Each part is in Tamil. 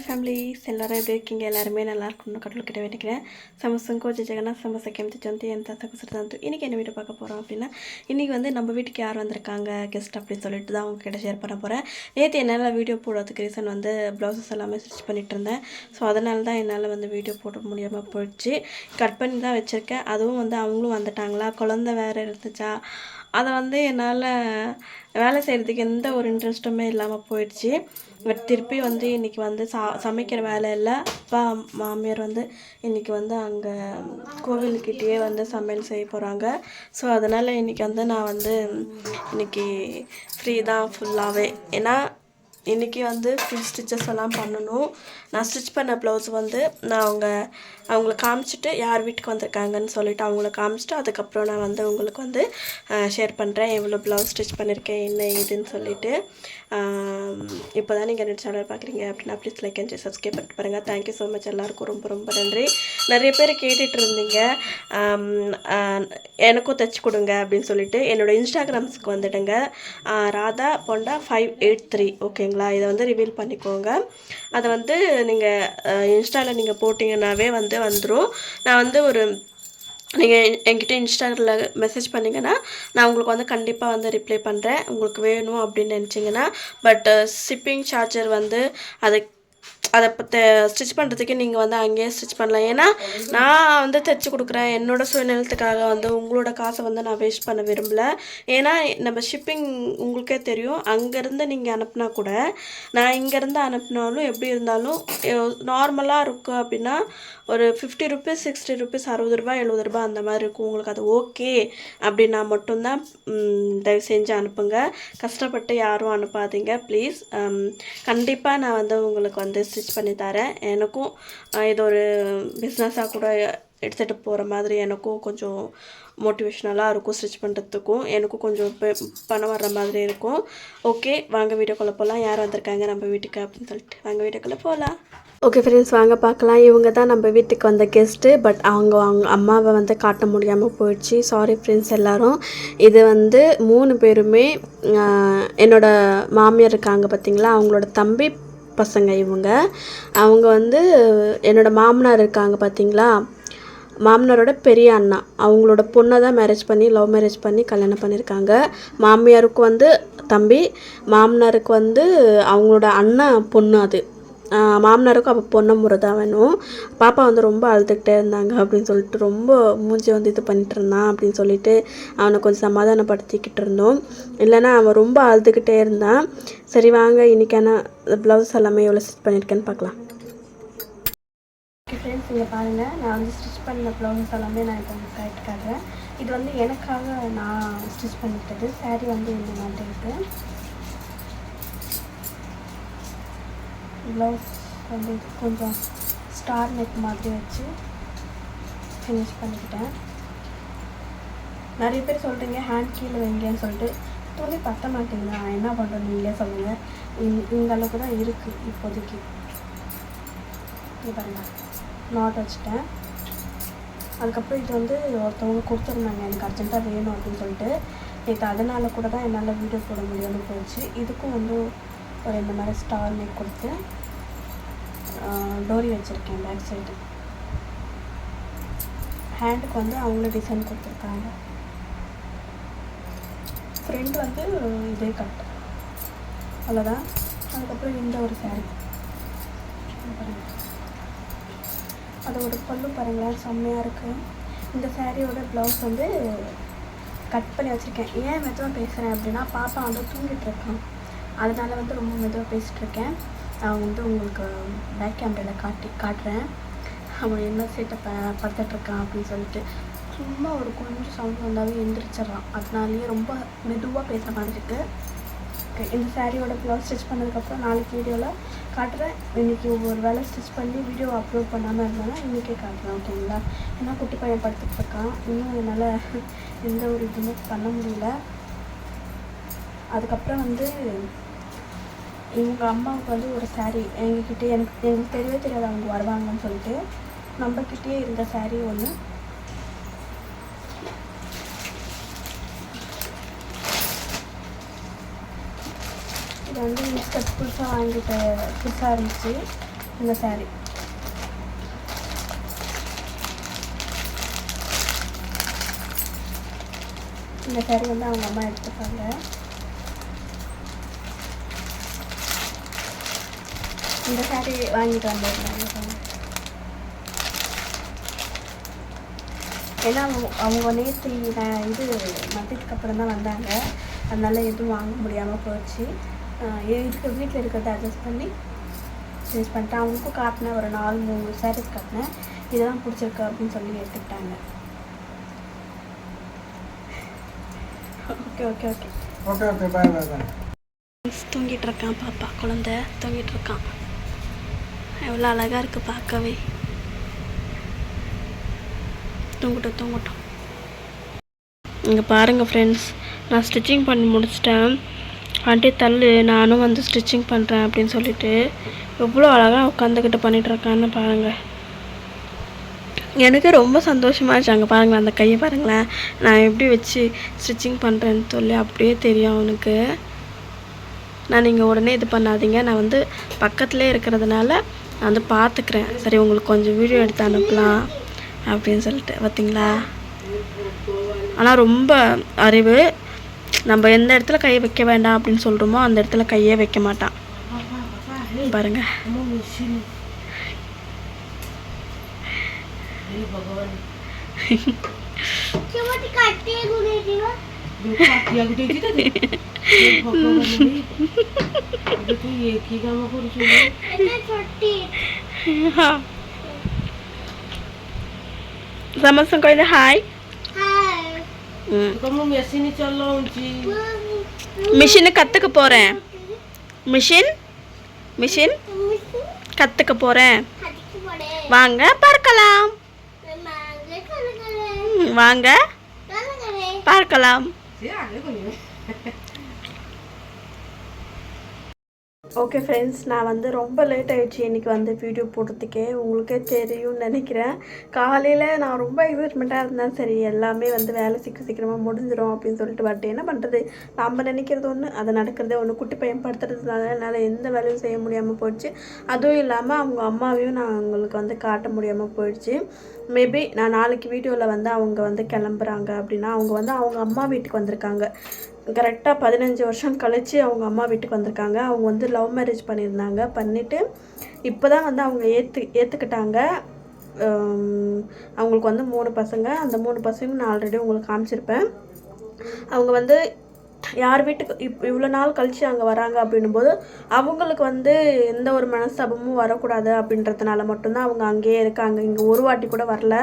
ಫ್ಯಾಮಿಲೀಸ್ ಎಲ್ಲರೂ எப்படி இருக்கீங்க எல்லாருமே நல்லா இருக்கணும்னு கடவுள்கிட்ட வேண்டிக்கிறேன் ಸಮಸ್ಯಂಕೋ ಜಗನ್ನ ಸಮಸ್ಯೆ ಕೆಂಪು ಜಂತಿ ಅಂತ ತಗಸಿರ್ತಂತು இன்றைக்கி என்ன வீடியோ பார்க்க போகிறோம் அப்படின்னா இன்றைக்கி வந்து நம்ம வீட்டுக்கு யார் வந்திருக்காங்க கெஸ்ட் அப்படின்னு சொல்லிட்டு தான் உங்ககிட்ட ஷேர் பண்ண போகிறேன் நேற்று என்னால் வீடியோ போடுறதுக்கு ரீசன் வந்து ப்ளவுசஸ் எல்லாமே ஸ்டிச் பண்ணிட்டு இருந்தேன் ஸோ அதனால தான் என்னால் வந்து வீடியோ போட முடியாமல் போயிடுச்சு கட் பண்ணி தான் வச்சுருக்கேன் அதுவும் வந்து அவங்களும் வந்துட்டாங்களா குழந்த வேறு இருந்துச்சா அதை வந்து என்னால் வேலை செய்கிறதுக்கு எந்த ஒரு இன்ட்ரெஸ்ட்டுமே இல்லாமல் போயிடுச்சு. பட் திருப்பி வந்து இன்றைக்கி வந்து சா சமைக்கிற வேலை இல்லை. அப்பா மாமியார் வந்து இன்றைக்கி வந்து அங்கே கோவில்கிட்டயே வந்து சமையல் செய்ய போகிறாங்க ஸோ அதனால் இன்றைக்கி வந்து நான் வந்து இன்றைக்கி ஃப்ரீ தான் ஃபுல்லாகவே ஏன்னா இன்றைக்கி வந்து ஃப்ரீ ஸ்டிச்சஸ் எல்லாம் பண்ணணும். நான் ஸ்டிச் பண்ண ப்ளவுஸ் வந்து நான் அவங்க அவங்கள காமிச்சிட்டு யார் வீட்டுக்கு வந்திருக்காங்கன்னு சொல்லிவிட்டு அவங்கள காமிச்சிட்டு அதுக்கப்புறம் நான் வந்து உங்களுக்கு வந்து ஷேர் பண்ணுறேன் எவ்வளோ ப்ளவுஸ் ஸ்டிச் பண்ணியிருக்கேன் என்ன ஏதுன்னு சொல்லிவிட்டு இப்போ தான் நீங்கள் ரெண்டு சேனல் பார்க்குறீங்க அப்படின்னா ப்ளீஸ் லைக் அண்ட் சப்ஸ்கிரைப் பண்ணிட்டு பாருங்கள் தேங்க்யூ ஸோ மச் எல்லாருக்கும் ரொம்ப ரொம்ப நன்றி. நிறைய பேர் கேட்டுட்டு இருந்தீங்க. எனக்கும் தைச்சி கொடுங்க அப்படின்னு சொல்லிட்டு என்னோட இன்ஸ்டாகிராம்ஸுக்கு வந்துடுங்க. ராதா பொண்டா ஃபைவ் எயிட் த்ரீ சரிங்களா? இதை வந்து ரிவீல் பண்ணிக்கோங்க. அதை வந்து நீங்கள் இன்ஸ்டாவில் நீங்கள் போட்டிங்கன்னாவே வந்து வந்துடும் நான் வந்து ஒரு நீங்கள் என்கிட்ட இன்ஸ்டாகிரில் மெசேஜ் பண்ணிங்கன்னா நான் உங்களுக்கு வந்து கண்டிப்பாக வந்து ரிப்ளை பண்ணுறேன் உங்களுக்கு வேணும் அப்படின்னு நினச்சிங்கன்னா பட் ஷிப்பிங் சார்ஜர் வந்து அதை அதை ஸ்டிச் பண்ணுறதுக்கு நீங்கள் வந்து அங்கேயே ஸ்டிச் பண்ணலாம். ஏன்னா நான் வந்து தைச்சி கொடுக்குறேன். என்னோட சுயநலத்துக்காக வந்து உங்களோட காசை வந்து நான் வேஸ்ட் பண்ண விரும்பல. ஏன்னா நம்ம ஷிப்பிங் உங்களுக்கே தெரியும். அங்கேருந்து நீங்கள் அனுப்புனா கூட நான் இங்கேருந்து அனுப்புனாலும் எப்படி இருந்தாலும் நார்மலாக இருக்கும் அப்படின்னா ஒரு ஃபிஃப்டி ருபீஸ் சிக்ஸ்டி ருபீஸ் அறுபது ரூபாய் எழுபது ரூபாய் அந்த மாதிரி இருக்கும். உங்களுக்கு அது ஓகே அப்படின்னா மட்டும்தான் தயவு செஞ்சு அனுப்புங்க. கஷ்டப்பட்டு யாரும் அனுப்பாதீங்க. ப்ளீஸ் கண்டிப்பாக நான் வந்து உங்களுக்கு வந்து ஸ்டிச் பண்ணி தரேன். எனக்கும் இது ஒரு பிஸ்னஸாக கூட எடுத்துகிட்டு போகிற மாதிரி எனக்கும் கொஞ்சம் மோட்டிவேஷ்னலாக இருக்கும் ஸ்டிச் பண்ணுறதுக்கும் எனக்கும் கொஞ்சம் பெ- பணம் வர்ற மாதிரி இருக்கும். ஓகே வாங்க வீடியோக்குள்ளே போகலாம் யார் வந்திருக்காங்க? நம்ம வீட்டுக்கு அப்படின்னு சொல்லிட்டு. வாங்க வீடியோக்குள்ளே போகலாம் ஓகே ஃப்ரெண்ட்ஸ் வாங்க பார்க்கலாம். இவங்க தான் நம்ம வீட்டுக்கு வந்த கெஸ்ட்டு பட் அவங்க அவங்க அம்மாவை வந்து காட்ட முடியாமல் போயிடுச்சு. சாரி ஃப்ரெண்ட்ஸ் எல்லோரும். இது வந்து மூணு பேருமே என்னோடய என்னோட மாமியார் இருக்காங்க பார்த்தீங்களா அவங்களோட தம்பி பசங்க இவங்க. அவங்க வந்து என்னோட மாமனார் இருக்காங்க பார்த்தீங்களா மாமனாரோட பெரிய அண்ணா. அவங்களோட பொண்ணை தான் மேரேஜ் பண்ணி லவ் மேரேஜ் பண்ணி கல்யாணம் பண்ணியிருக்காங்க மாமியாருக்கு வந்து தம்பி மாமனாருக்கு வந்து அவங்களோட அண்ணா பொண்ணு அது. மாமனாருக்கும் அப்போ பொண்ணை முறை தான் வேணும். பாப்பா வந்து ரொம்ப அழுதுகிட்டே இருந்தாங்க அப்படின்னு சொல்லிட்டு ரொம்ப மூஞ்சி வந்து இது பண்ணிட்டு இருந்தான் அப்படின்னு சொல்லிட்டு அவனை கொஞ்சம் சமாதானப்படுத்திக்கிட்டு இருந்தோம். இல்லைன்னா அவன் ரொம்ப அழுதுகிட்டே இருந்தான். சரி வாங்க இன்றைக்கான ப்ளவுஸ் எல்லாமே எவ்வளோ ஸ்டிச் பண்ணியிருக்கேன்னு பார்க்கலாம். ஓகே ஃப்ரெண்ட்ஸ் இங்கே பாருங்கள் நான் வந்து ஸ்டிச் பண்ண ப்ளவுஸ் எல்லாமே நான் இப்போ உங்களுக்கு காட்டுறேன் இது வந்து எனக்காக நான் ஸ்டிச் பண்ணிக்கிட்டது saree வந்து இந்த மாதிரி இருக்குது ப்ளவுஸ் வந்து கொஞ்சம் ஸ்டார் நெக் மாதிரி வச்சு ஃபினிஷ் பண்ணிக்கிட்டேன். நிறைய பேர் சொல்கிறீங்க ஹேண்ட் கீழே வைங்கன்னு சொல்லிட்டு. துணி பத்த மாட்டேங்குது. நான் என்ன பண்ணுறேன் நீங்களே சொல்லுங்கள் இந்த இந்த அளவுக்கு தான் இருக்குது இப்போதைக்கு. இது பாருங்க. நாட் வச்சுட்டேன். அதுக்கப்புறம் இது வந்து ஒருத்தவங்க கொடுத்துருந்தாங்க. எனக்கு அர்ஜென்ட்டாக வேணும் அப்படின்னு சொல்லிட்டு. நேற்று அதனால் கூட தான் என்னால் வீடியோ போட முடியாமல் போயிடுச்சு இதுக்கும் வந்து ஒரு இந்த மாதிரி ஸ்டார் மேக் கொடுத்து டோரி வச்சுருக்கேன் பேக் சைடு ஹேண்டுக்கு வந்து அவங்கள டிசைன் கொடுத்துருக்காங்க. ஃப்ரெண்ட் வந்து இதே கட் அவ்வளோதான் அதுக்கப்புறம் இந்த ஒரு saree. இது ஒரு அதோட பல்லு பாருங்களேன். செம்மையாக இருக்குது இந்த சாரியோட ப்ளவுஸ் வந்து கட் பண்ணி வச்சுருக்கேன். ஏன் மெதுவாக பேசுகிறேன் அப்படின்னா பாப்பா வந்து தூங்கிட்டு இருக்கான் அதனால் வந்து ரொம்ப மெதுவாக பேசிகிட்ருக்கேன் நான் வந்து உங்களுக்கு பேக் கேமராவில் காட்டி காட்டுறேன். அவன் என்ன சீட்டை ப படுத்துட்ருக்கான் அப்படின்னு சொல்லிட்டு. சும்மா ஒரு கொஞ்சம் சவுண்ட் வந்தாவே எந்திரிச்சிட்றான். அதனாலேயே ரொம்ப மெதுவாக பேசுகிற மாதிரி இருக்குது இந்த சாரியோட ப்ளவுஸ் ஸ்டிச் பண்ணதுக்கப்புறம் நாளைக்கு வீடியோவில் காட்டுறேன். இன்றைக்கி ஒவ்வொரு வேலை ஸ்டிச் பண்ணி வீடியோ அப்லோட் பண்ணாமல் இருந்தேன்னா இன்றைக்கே காட்டுறேன் ஓகேங்களா ஏன்னா குட்டி பையன் படுத்துட்டு இருக்கான் இன்னும் என்னால் எந்த ஒரு இதுவுமே பண்ண முடியல. அதுக்கப்புறம் வந்து எங்கள் அம்மாவுக்கு வந்து ஒரு saree. எங்ககிட்ட எனக்கு எங்களுக்கு தெரியவே தெரியாது அவங்க வருவாங்கன்னு சொல்லிட்டு. நம்மக்கிட்டே இருந்த saree ஒன்று இது வந்து இன்ஸ்கர்ட் புதுசாக வாங்கிட்டு புதுசாக இருந்துச்சு இந்த saree. இந்த saree வந்து அவங்க அம்மா எடுத்துப்பாங்க இந்த saree வாங்கிட்டு வந்திருந்தாங்க. ஏன்னா அவங்க அவங்க நேற்று நான் இது மத்தியத்துக்கு அப்புறம் தான் வந்தாங்க. அதனால எதுவும் வாங்க முடியாமல் போச்சு. இதுக்கு வீட்டில் இருக்கிறத அட்ஜஸ்ட் பண்ணி சேஞ்ச் பண்ணிட்டேன் அவங்களுக்கும் காட்டினேன் ஒரு நாலு மூணு சாரீஸ் காட்டினேன். இதெல்லாம் பிடிச்சிருக்கு அப்படின்னு சொல்லி எடுத்துக்கிட்டாங்க. Okay okay okay. Okay okay bye bye bye தூங்கிட்டு இருக்கான் பாப்பா குழந்தை. தூங்கிட்டு இருக்கான். எவ்வளோ அழகாக இருக்குது பார்க்கவே. தூங்கட்டும் தூங்கட்டும். இங்கே பாருங்கள் ஃப்ரெண்ட்ஸ் நான் ஸ்டிச்சிங் பண்ணி முடிச்சிட்டேன். ஆண்டி தள்ளு நானும் வந்து ஸ்டிச்சிங் பண்ணுறேன் அப்படின்னு சொல்லிட்டு எவ்வளோ அழகாக உட்காந்துக்கிட்டு பண்ணிகிட்ருக்கான்னு பாருங்கள் எனக்கு ரொம்ப சந்தோஷமாக இருந்துச்சு. அங்கே பாருங்களேன் அந்த கையை பாருங்களேன். நான் எப்படி வச்சு ஸ்டிச்சிங் பண்ணுறேன்னு சொல்லி அப்படியே தெரியும் அவனுக்கு. நான் நீங்கள் உடனே இது பண்ணாதீங்க. நான் வந்து பக்கத்துலேயே இருக்கிறதுனால நான் வந்து பார்த்துக்கிறேன். சரி உங்களுக்கு கொஞ்சம் வீடியோ எடுத்து அனுப்பலாம் அப்படின்னு சொல்லிட்டு பார்த்தீங்களா ஆனால் ரொம்ப அறிவு. நம்ம எந்த இடத்துல கை வைக்க வேண்டாம் அப்படின்னு சொல்கிறோமோ அந்த இடத்துல கையே வைக்க மாட்டான். பாருங்க. ସମସ୍ତଙ୍କୁ କହିଲେ ହାଇ ମେସିନ୍ ଚଲାଉଛି மிஷினை கற்றுக்க போகிறேன் மிஷின் மிஷின் கற்றுக்க போகிறேன் வாங்க பார்க்கலாம் ம், வாங்க பார்க்கலாம் ஓகே ஃப்ரெண்ட்ஸ் நான் வந்து ரொம்ப லேட் ஆகிடுச்சு இன்றைக்கி வந்து வீடியோ போடுறதுக்கே. உங்களுக்கே தெரியும்னு நினைக்கிறேன். காலையில் நான் ரொம்ப எக்ஸைட்மெண்ட்டாக இருந்தேன். சரி எல்லாமே வந்து வேலை சீக்கிரம் சீக்கிரமாக முடிஞ்சிடும் அப்படின்னு சொல்லிட்டு. பட் என்ன பண்ணுறது நம்ம நினைக்கிறது ஒன்று அது நடக்கிறதே ஒன்று குட்டி பையன் படுத்துறதுனால என்னால் எந்த வேலையும் செய்ய முடியாமல் போயிடுச்சு. அதுவும் இல்லாமல் அவங்க அம்மாவையும் நான் அவங்களுக்கு வந்து காட்ட முடியாமல் போயிடுச்சு. மேபி நான் நாளைக்கு வீடியோவில் வந்து அவங்க வந்து கிளம்புறாங்க அப்படின்னா அவங்க வந்து அவங்க அம்மா வீட்டுக்கு வந்திருக்காங்க. கரெக்டாக பதினஞ்சு வருஷம் கழித்து அவங்க அம்மா வீட்டுக்கு வந்திருக்காங்க. அவங்க வந்து லவ் மேரேஜ் பண்ணியிருந்தாங்க. பண்ணிவிட்டு இப்போ தான் வந்து அவங்க ஏற்று ஏற்றுக்கிட்டாங்க அவங்களுக்கு வந்து மூணு பசங்க. அந்த மூணு பசங்களும் நான் ஆல்ரெடி உங்களுக்கு காமிச்சிருப்பேன். அவங்க வந்து யார் வீட்டுக்கு இப் இவ்வளோ நாள் கழித்து அங்கே வராங்க அப்படின்னும் போது அவங்களுக்கு வந்து எந்த ஒரு மனஸ்தாபமும் வரக்கூடாது அப்படின்றதுனால மட்டும்தான் அவங்க அங்கேயே இருக்காங்க. இங்கே ஒரு வாட்டி கூட வரல.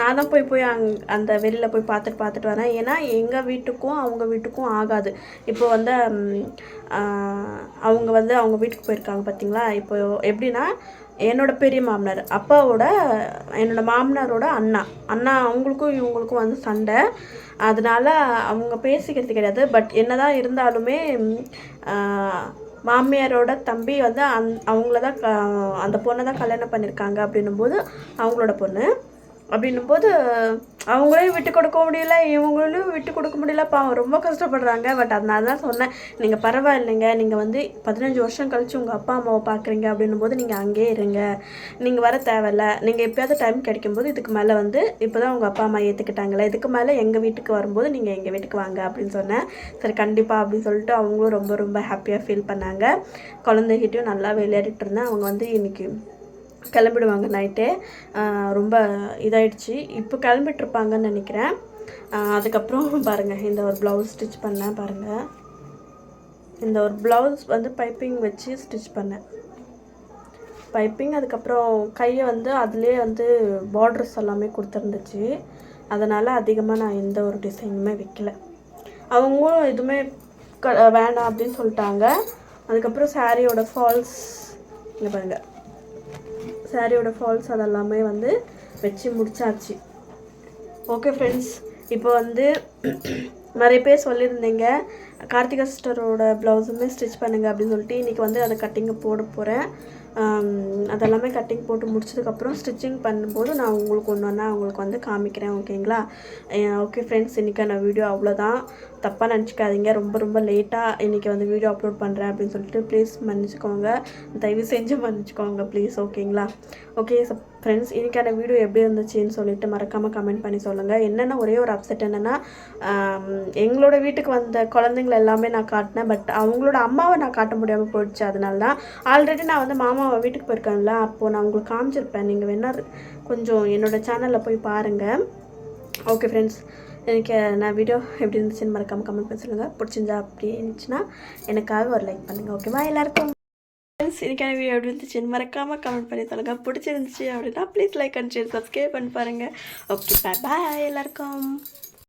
நான் தான் போய் போய் அங் அந்த வெளியில் போய் பார்த்துட்டு பார்த்துட்டு வரேன். ஏன்னா எங்கள் வீட்டுக்கும் அவங்க வீட்டுக்கும் ஆகாது. இப்போ வந்து அவங்க வந்து அவங்க வீட்டுக்கு போயிருக்காங்க பார்த்தீங்களா? இப்போ எப்படின்னா என்னோட பெரிய மாமனார் அப்பாவோட என்னோடய மாமனாரோட அண்ணா. அண்ணா அவங்களுக்கும் இவங்களுக்கும் வந்து சண்டை. அதனால அவங்க பேசிக்கிறது கிடையாது. பட் என்னதான் இருந்தாலுமே மாமியாரோட தம்பி வந்து அந் அவங்கள தான் க அந்த பொண்ணை தான் கல்யாணம் பண்ணியிருக்காங்க அப்படின்னும் போது அவங்களோட பொண்ணு. அப்படின்னும் போது அவங்களையும் விட்டு கொடுக்க முடியல இவங்களையும் விட்டு கொடுக்க முடியல. பாவம் ரொம்ப கஷ்டப்படுறாங்க. பட் அதனால தான் சொன்னேன். நீங்கள் பரவாயில்லைங்க. நீங்கள் வந்து பதினஞ்சு வருஷம் கழித்து உங்கள் அப்பா அம்மாவை பார்க்குறீங்க அப்படின்னும் போது நீங்கள் அங்கேயே இருங்க. நீங்கள் வர தேவையில்ல. நீங்கள் எப்போயாவது டைம் கிடைக்கும்போது இதுக்கு மேலே வந்து இப்போ தான் உங்கள் அப்பா அம்மா ஏற்றுக்கிட்டாங்களே இதுக்கு மேலே எங்கள் வீட்டுக்கு வரும்போது நீங்கள் எங்கள் வீட்டுக்கு வாங்க அப்படின்னு சொன்னேன். சரி கண்டிப்பாக அப்படின்னு சொல்லிட்டு அவங்களும் ரொம்ப ரொம்ப ஹாப்பியாக ஃபீல் பண்ணாங்க. குழந்தைகிட்டையும் நல்லா விளையாடிட்டு இருந்தேன். அவங்க வந்து இன்றைக்கி கிளம்பிடுவாங்க நைட்டே. ரொம்ப இதாயிடுச்சு. இப்போ கிளம்பிட்டுருப்பாங்கன்னு நினைக்கிறேன். அதுக்கப்புறம் பாருங்கள் இந்த ஒரு ப்ளவுஸ் ஸ்டிச் பண்ணேன் பாருங்கள் இந்த ஒரு ப்ளவுஸ் வந்து பைப்பிங் வச்சு ஸ்டிச் பண்ணேன். பைப்பிங் அதுக்கப்புறம் கையை வந்து அதுலேயே வந்து பார்டர்ஸ் எல்லாமே கொடுத்துருந்துச்சு. அதனால் அதிகமாக நான் எந்த ஒரு டிசைனுமே வைக்கல. அவங்களும் எதுவுமே க வேண்டாம் அப்படின்னு சொல்லிட்டாங்க. அதுக்கப்புறம் சாரியோட ஃபால்ஸ் இங்கே பாருங்கள் சாரியோட ஃபால்ஸ் அதெல்லாமே வந்து வச்சு முடிச்சாச்சு. ஓகே ஃப்ரெண்ட்ஸ் இப்போ வந்து நிறைய பேர் சொல்லியிருந்தீங்க கார்த்திகா சிஸ்டரோட ப்ளவுஸுமே ஸ்டிச் பண்ணுங்க அப்படின்னு சொல்லிட்டு இன்றைக்கி வந்து அதை கட்டிங்கை போட போகிறேன் அதெல்லாமே கட்டிங் போட்டு முடிச்சதுக்கப்புறம் ஸ்டிச்சிங் பண்ணும்போது நான் உங்களுக்கு ஒன்று ஒன்றா உங்களுக்கு வந்து காமிக்கிறேன் ஓகேங்களா? ஓகே ஃப்ரெண்ட்ஸ் இன்றைக்கான வீடியோ அவ்வளோதான் தப்பாக நினச்சிக்காதீங்க. ரொம்ப ரொம்ப லேட்டாக இன்றைக்கி வந்து வீடியோ அப்லோட் பண்ணுறேன் அப்படின்னு சொல்லிட்டு ப்ளீஸ் மன்னிச்சுக்கோங்க. தயவு செஞ்சு மன்னிச்சுக்கோங்க ப்ளீஸ் ஓகேங்களா? ஓகே ஃப்ரெண்ட்ஸ் இன்றைக்கான வீடியோ எப்படி இருந்துச்சுன்னு சொல்லிட்டு மறக்காமல் கமெண்ட் பண்ணி சொல்லுங்கள் என்னென்ன ஒரே ஒரு அப்செட் என்னென்னா எங்களோட வீட்டுக்கு வந்த குழந்தைங்கள எல்லாமே நான் காட்டினேன். பட் அவங்களோட அம்மாவை நான் காட்ட முடியாமல் போயிடுச்சு. அதனால தான் ஆல்ரெடி நான் வந்து மாமாவை வீட்டுக்கு போயிருக்கேன்ல. அப்போது நான் உங்களுக்கு காமிச்சிருப்பேன். நீங்கள் வேணா கொஞ்சம் என்னோட சேனலில் போய் பாருங்கள் ஓகே ஃப்ரெண்ட்ஸ் எனக்கு நான் வீடியோ எப்படி இருந்துச்சுன்னு மறக்காமல் கமெண்ட் பண்ணி சொல்லுங்கள் பிடிச்சிருந்தா அப்படி இருந்துச்சுன்னா எனக்காக ஒரு லைக் பண்ணுங்கள் ஓகேவா எல்லாருக்கும்? இன்னைக்கான வீடியோ எப்படி இருந்துச்சுன்னு மறக்காமல் கமெண்ட் பண்ணி சொல்லுங்கள் பிடிச்சிருந்துச்சு அப்படின்னா please like and share subscribe பண்ணி பாருங்கள் ஓகே பாய் பாய் எல்லாருக்கும்.